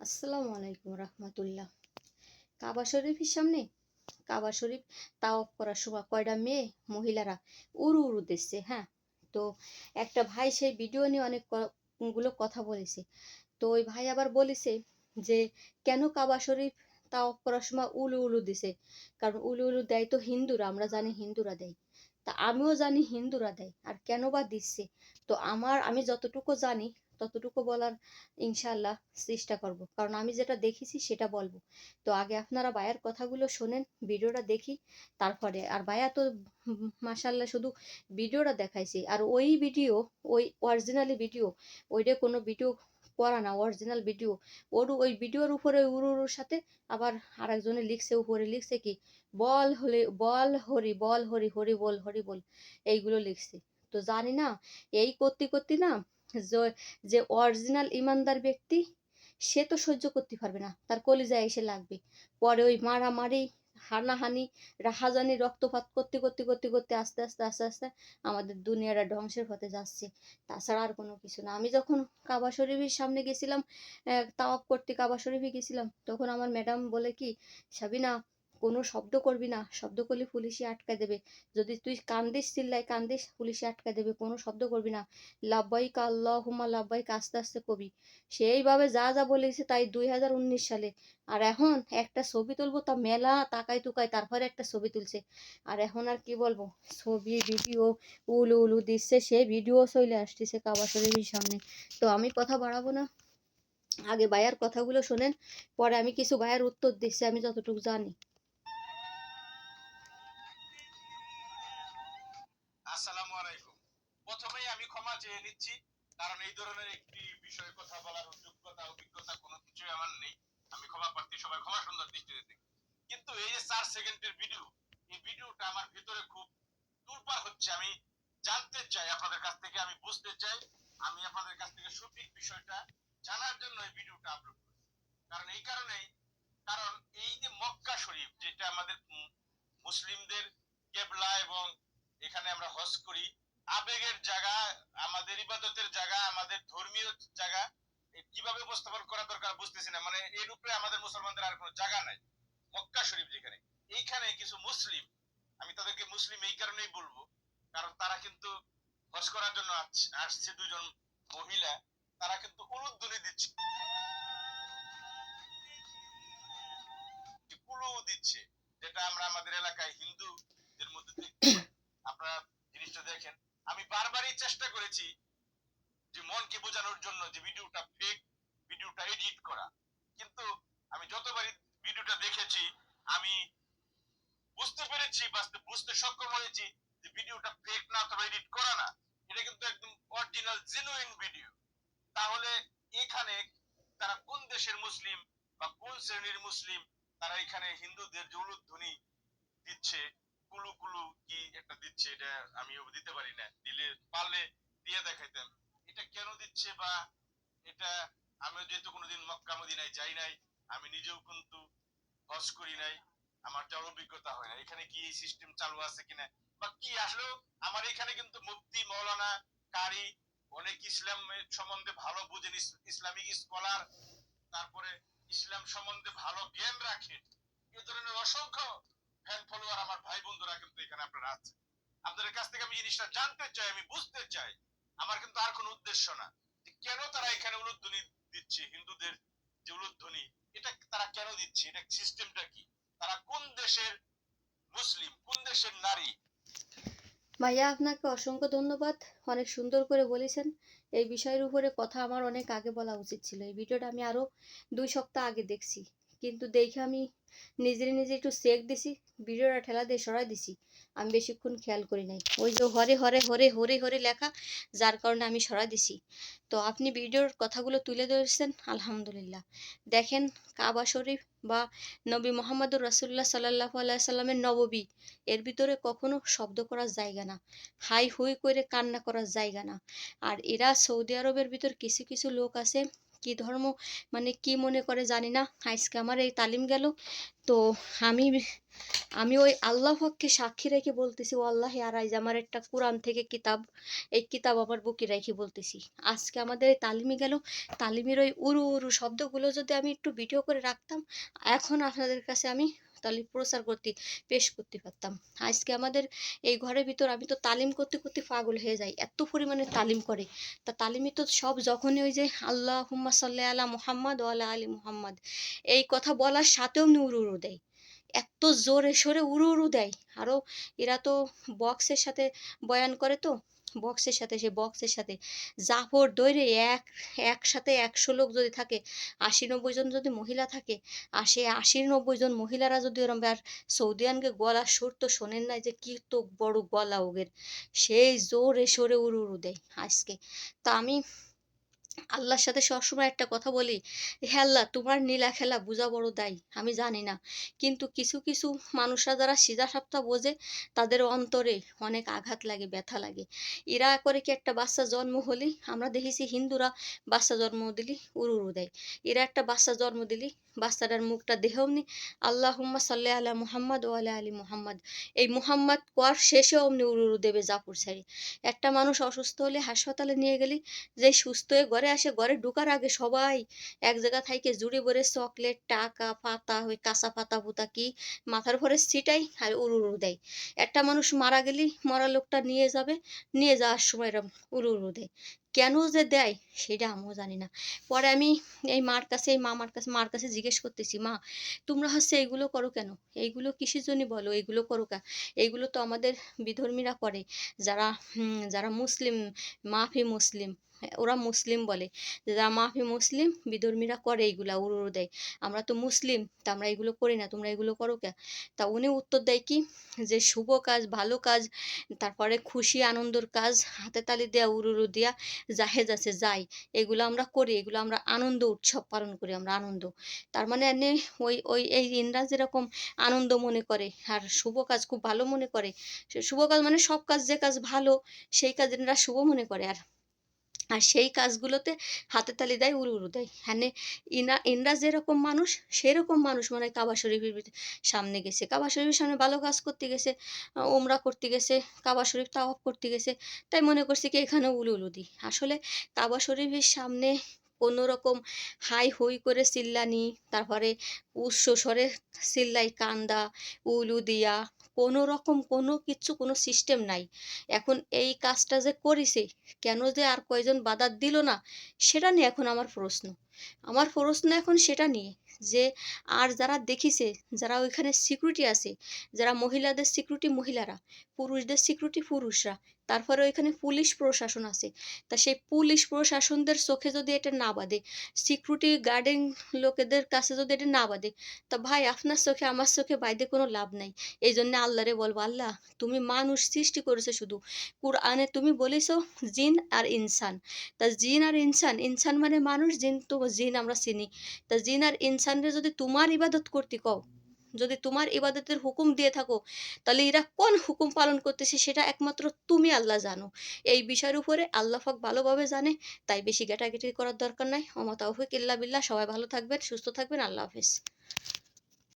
আসসালামু আলাইকুম রহমতুল্লাহ। কাবা শরীফের সামনে? কাবা শরীফ তাও করার সময় কয়টা মেয়ে, মহিলারা উড়ু উড়ু দিচ্ছে হ্যাঁ? তো একটা ভাই সেই ভিডিও নিয়ে অনেকগুলো কথা বলেছে। তো ওই ভাই আবার বলেছে যে, কেন কাবা শরীফ তাও করার সময় উলু উলু দিছে? কারণ উলু উলু দেয় তো হিন্দুরা, আমরা জানি হিন্দুরা দেয়। তা আমিও জানি হিন্দুরা দেয়, আর কেন বা দিচ্ছে? তো আমার, আমি যতটুকু জানি ততটুকু বলার ইনশাল্লাহ চেষ্টা করব। কারণ আমি যেটা দেখেছি সেটা বলব। তো আগে আপনারা বায়ার কথাগুলো শোনেন, ভিডিওটা দেখি, তারপরে আর বায়া তো মাসাল্লাহ শুধু ভিডিওটা দেখাইছে। আর ওই ভিডিও, ওই অরিজিনালি ভিডিও, ওইটা কোনো ভিডিও করা না অরিজিনাল ভিডিও। ওর ওই ভিডিওর উপরে উরুর সাথে আবার আরেকজনে লিখছে, উপরে লিখছে কি, বল হলে, বল হরি বল হরি হরি বল হরি বল, এইগুলো লিখছে। তো জানি না, এই করতে করতে না যে- অরিজিনাল ইমানদার ব্যক্তি, সে তো সহ্য করতে পারবে না। তার কলিজায় এসে লাগবে। পরে ওই মারামারি, হানাহানি, রাহাজানি, রক্তপাত করতে করতে করতে করতে আস্তে আস্তে আস্তে আস্তে আমাদের দুনিয়াটা ধ্বংসের পথে যাচ্ছে। তাছাড়া আর কোনো কিছু না। আমি যখন কাবা শরীফের সামনে গেছিলাম তাওয়াপ করতে কাবা শরীফে গেছিলাম, তখন আমার ম্যাডাম বলে কি, সাবিনা কোনো শব্দ করবি না। শব্দ করলে পুলিশে আটকায় দেবে। যদি তুই কান্দিস চিল্লাই কান্দিস, পুলিশে আটকায় দেবে। কোনো শব্দ করবি না। লাব্বাইক আল্লাহুম্মা, লাব্বাইক আস্তে আস্তে কবি। সেইভাবে যা যা বলেছে তাই দুই হাজার উনিশ সালে। আর এখন একটা ছবি তুলবো, তা মেলা তাকাই তুকাই তারপরে একটা ছবি তুলছে। আর এখন আর কি বলব? ছবি, ভিডিও, উলু উলু দিচ্ছে, সে ভিডিও চলে আসতেছে কাবা শরীফের সামনে। তো আমি কথা বাড়াবো না। আগে বায়ার কথাগুলো শোনেন, পরে আমি কিছু বায়ার উত্তর দিচ্ছি, আমি যতটুকু জানি। আসসালামু আলাইকুম। প্রথমেই আমি ক্ষমা চেয়ে নিচ্ছি, কারণ এই ধরনের একটি বিষয়ে কথা বলার যোগ্যতা অভিজ্ঞতা কোনো কিছুই আমার নেই। আমি ক্ষমা প্রার্থী, সবাই ক্ষমা সুন্দর দৃষ্টিতে দেখি কিন্তু এই যে চার সেকেন্ডের ভিডিও এই ভিডিওটা আমার ভিতরে খুব তুলপার হচ্ছে। আমি জানতে চাই, আপনাদের কাছ থেকে আমি বুঝতে চাই। আমি আপনাদের কাছ থেকে সঠিক বিষয়টা জানার জন্য এই ভিডিওটা আপলোড করি কারণ এই কারণেই, কারণ এই যে মক্কা শরীফ, যেটা আমাদের মুসলিমদের কেবলা এবং এখানে আমরা হজ করি। আবেগের জায়গা, আমাদের ইবাদতের জায়গা, আমাদের ধর্মীয় জায়গা। কীভাবে উপস্থাপন করা দরকার বুঝতেছি না। মানে এর উপরে আমাদের মুসলমানদের আর কোনো জায়গা নাই। মক্কা শরীফ যেখানে। এইখানে কিছু মুসলিম, আমি তাদেরকে মুসলিম এই কারণেই বলব। কারণ তারা কিন্তু হজ করার জন্য আসছে দুজন মহিলা। তারা কিন্তু উলুধ্বনি দিচ্ছে। কুলু দিচ্ছে। যেটা আমরা আমাদের এলাকায় হিন্দুদের মধ্যে পাই। আপনারা জিনিসটা দেখেন। আমি বারবারই চেষ্টা করেছি যে মনকে বোঝানোর জন্য যে ভিডিওটা ফেক ভিডিওটা এডিট করা। কিন্তু আমি যতবারই ভিডিওটা দেখেছি, আমি বুঝতে পেরেছি বাস্তবে বুঝতে সক্ষম হয়েছি যে ভিডিওটা ফেক না অথবা এডিট করা না। এটা কিন্তু একদম অরিজিনাল জেনুইন ভিডিও তাহলে এখানে তারা কোন দেশের মুসলিম বা কোন শ্রেণির মুসলিম, তারা এখানে হিন্দুদের যে উলুধ্বনি দিচ্ছে কুলু কুলু কি একটা দিচ্ছে, এটা আমিও দিতে পারি না। দিলে, পারলে দিয়ে দেখাইতাম। এটা কেন দিচ্ছে বা এটা আমিও যেহেতু কোনোদিন মক্কা মদিনায় যাই নাই, আমি নিজেও কিন্তু হজ করি নাই, আমার যাওয়ার অভিজ্ঞতা হয় না। এখানে কি এই সিস্টেম চালু আছে কিনা? বা কি আসলেও আমার এখানে কিন্তু মুফতি, মৌলানা, কারি, অনেক ইসলাম সম্বন্ধে ভালো বুঝেন ইসলামিক স্কলার তারপরে ইসলাম সম্বন্ধে ভালো জ্ঞান রাখেন। এ ধরনের অসংখ্য ফ্যান ফলোয়ার আমার ভাই বন্ধুরা কিন্তু এখানে আপনারা আছে আপনাদের কাছ থেকে আমি জিনিসটা জানতে চাই, আমি বুঝতে চাই, আমার কিন্তু আর কোনো উদ্দেশ্য না। কেন তারা এখানে উলুধ্বনি দিচ্ছে, হিন্দুদের যে উলুধ্বনি, এটা তারা কেন দিচ্ছে, এটা সিস্টেমটা কি? তারা কোন দেশের মুসলিম, কোন দেশের নারী? ভাইয়া, আপনাকে অসংখ্য ধন্যবাদ। অনেক সুন্দর করে বলেছেন। এই বিষয়ের উপরে কথা আমার অনেক আগে বলা উচিত ছিল। এই ভিডিওটা আমি আরও দুই সপ্তাহ আগে দেখছি। কিন্তু দেখে আমি নিজের নিজে একটু চেক দিছি, ভিডিওটা ঠেলা দিয়ে সরাই দিছি। আমি বেশিক্ষণ খেয়াল করি নাই। ওই যে হরে হরে হরে হরে হরে লেখা, যার কারণে আমি সরাই দিছি। তো আপনি ভিডিওর কথাগুলো তুলে ধরেছেন, আলহামদুলিল্লাহ। দেখেন কাবা শরীফ বা নবী মোহাম্মদুর রাসুল্লাহ সাল্লাহ আল্লাহ আলাইসাল্লামের নববী, এর ভিতরে কখনো শব্দ করার জায়গা না, হাই হুই করে কান্না করার জায়গা না। আর এরা সৌদি আরবের ভিতর কিছু কিছু লোক আছে কি ধর্ম মানে কি মনে করে জানি না। আজকে আমার এই তালিম গেল। তো আমি আমি ওই আল্লাহ হককে সাক্ষী রেখে বলতেছি, ও আল্লাহ আর আজ আমার একটা কোরআন থেকে কিতাব, এই কিতাব আমার বুকে রেখে বলতেছি। আজকে আমাদের এই তালিমে গেল। তালিমের ওই উরু উরু শব্দগুলো যদি আমি একটু ভিডিও করে রাখতাম, এখন আপনাদের কাছে আমি তাহলে প্রচার করতে পেশ করতে পারতাম। আজকে আমাদের এই ঘরের ভিতর আমি তো তালিম করতে করতে পাগল হয়ে যাই। এত পরিমাণে তালিম করে। তা তালিমে তো সব যখনই ওই যে আল্লাহ হুম্মা সাল্লাহ আলা মুহাম্মদ ও আলা মুহাম্মদ। এই কথা বলার সাথেও উড়ু দেয়। এত জোরে সোরে উড়ু উড়ু দেয়। আরও এরা তো বক্সের সাথে বয়ান করে তো বক্সের সাথে সে বক্সের সাথে। জাফর দৈরে এক, একসাথে একশো লোক যদি থাকে, আশি নব্বই জন যদি মহিলা থাকে, আর সে আশি নব্বই জন মহিলারা যদি ওরম আর সৌদিয়ানকে গলা সুর তো শোনেন না যে কি তো বড় গলা ওগের। সেই জোরে সোরে উড়ু উড়ু দেয় আজকে। তা আমি আল্লাহর সাথে সবসময় একটা কথা বলি হে আল্লাহ, তোমার নীলা খেলা বোঝা বড় দায়, আমি জানি না। কিন্তু কিছু কিছু মানুষরা যারা সিজা সাপ্তাহ বোঝে, তাদের অন্তরে অনেক আঘাত লাগে, ব্যথা লাগে। এরা করে কি একটা বাচ্চা জন্ম হলেই আমরা দেখেছি হিন্দুরা বাচ্চা জন্ম দিলি উড়ু দেয়। এরা একটা বাচ্চা জন্ম দিলি, বাচ্চাটার মুখটা দেহ অমনি আল্লাহ হুম্মা সাল্লাহ আলা মুহাম্মদ ও আলা আলী মুহাম্মদ। এই মুহাম্মদ কোয়ার শেষে অমনি উড়ু দেবে জাপুর ছাড়ি একটা মানুষ অসুস্থ হলে হাসপাতালে নিয়ে গেলি, যে সুস্থ হয়ে ঘরে আসে, ঘরে ঢুকার আগে সবাই এক জায়গা থাইকে জুড়ে ভরে চকলেট, টাকা, পাতা, ওই কাঁচা পাতা পুতা কি মাথার ভরে ছিটাই আর উড়ু উড়ু দেয়। একটা মানুষ মারা গেলেই মরা লোকটা নিয়ে যাবে, নিয়ে যাওয়ার সময় এরম উড়ু উড়ু দেয়। কেন যে দেয় সেটা আমিও জানি না। পরে আমি এই মার কাছে, এই মামার কাছে, মার কাছে জিজ্ঞেস করতেছি, মা, তোমরা হচ্ছে এইগুলো করো কেন? এইগুলো কিসের জন্য বলো? এইগুলো করো কা? এইগুলো তো আমাদের বিধর্মীরা করে। যারা যারা মুসলিম, মাফি মুসলিম, ওরা মুসলিম বলে। যে যারা মাফি মুসলিম, বিধর্মীরা করে এইগুলা উড়ু দেয়। আমরা তো মুসলিম, তা আমরা এগুলো করি না, তোমরা এগুলো করো কে? তা উনি উত্তর দেয় কি? যে শুভ কাজ, ভালো কাজ, তারপরে খুশি, আনন্দর কাজ, হাতে তালি দেয়া উড়ু উড়ু দেয়া জাহেজ আছে, যাই। এগুলো আমরা করি, এগুলো আমরা আনন্দ উৎসব পালন করি, আমরা আনন্দ। তার মানে ওই ওই, এই ইনরা যেরকম আনন্দ মনে করে, আর শুভ কাজ খুব ভালো মনে করে। শুভ কাজ মানে সব কাজ যে কাজ ভালো, সেই কাজ ইনরা শুভ মনে করে। আর আর সেই কাজগুলোতে হাতে তালি দেয়, উড়ু দেয়। হ্যানে ইনা, ইনরা যেরকম মানুষ, সেরকম মানুষ মানে কাবা শরীফের সামনে গেছে। কাবা শরীফের সামনে ভালো কাজ করতে গেছে ওমরা করতে গেছে, কাবা শরীফ তাওয়াফ করতে গেছে। তাই মনে করছি কি এখানে উলু উলু দিই। আসলে কাবা শরীফের সামনে কোনো রকম হাই হুই করে চিল্লানি তারপরে উচ্চ স্বরে চিল্লাই কান্দা, উলু দিয়া কোনো রকম কোনো কিছু, কোনো সিস্টেম নাই। এখন এই কাজটা যে করেছে, কেন যে আর কয়জন বাধা দিল না, সেটা নিয়ে এখন আমার প্রশ্ন। আমার প্রশ্ন এখন সেটা নিয়ে যে আর যারা দেখিছে, যারা ওইখানে সিকিউরিটি আছে, যারা মহিলাদের সিকিউরিটি মহিলারা, পুরুষদের সিকিউরিটি পুরুষরা, তারপরে ওইখানে পুলিশ প্রশাসন আছে, তা সেই পুলিশ প্রশাসনদের চোখে যদি এটা না বাঁধে সিকিউরিটি গার্ডেন লোকেদের কাছে যদি এটা না বাঁধে, তা ভাই আপনার চোখে, আমার চোখে বাইদে কোনো লাভ নাই। এই জন্য আল্লাহরে বলব, আল্লাহ তুমি মানুষ সৃষ্টি করেছ শুধু। কুরআনে তুমি বলেছ, জিন আর ইনসান। তা জিন আর ইনসান ইনসান মানে মানুষ, জিন তো জিন আমরা চিনি। তা জিন আর ইনসানরে যদি তোমার ইবাদত করতে কও, যদি তোমার ইবাদতের হুকুম দিয়ে থাকো, তাহলে এরা কোন হুকুম পালন করতেছে সেটা একমাত্র তুমি আল্লাহ জানো। এই বিষয়ের উপরে আল্লাহ ফাক ভালোভাবে জানে, তাই বেশি গেটাগেটি করার দরকার নাই। অমতাউফিক ইল্লা বিল্লাহ। সবাই ভালো থাকবেন, সুস্থ থাকবেন। আল্লাহ হাফেজ।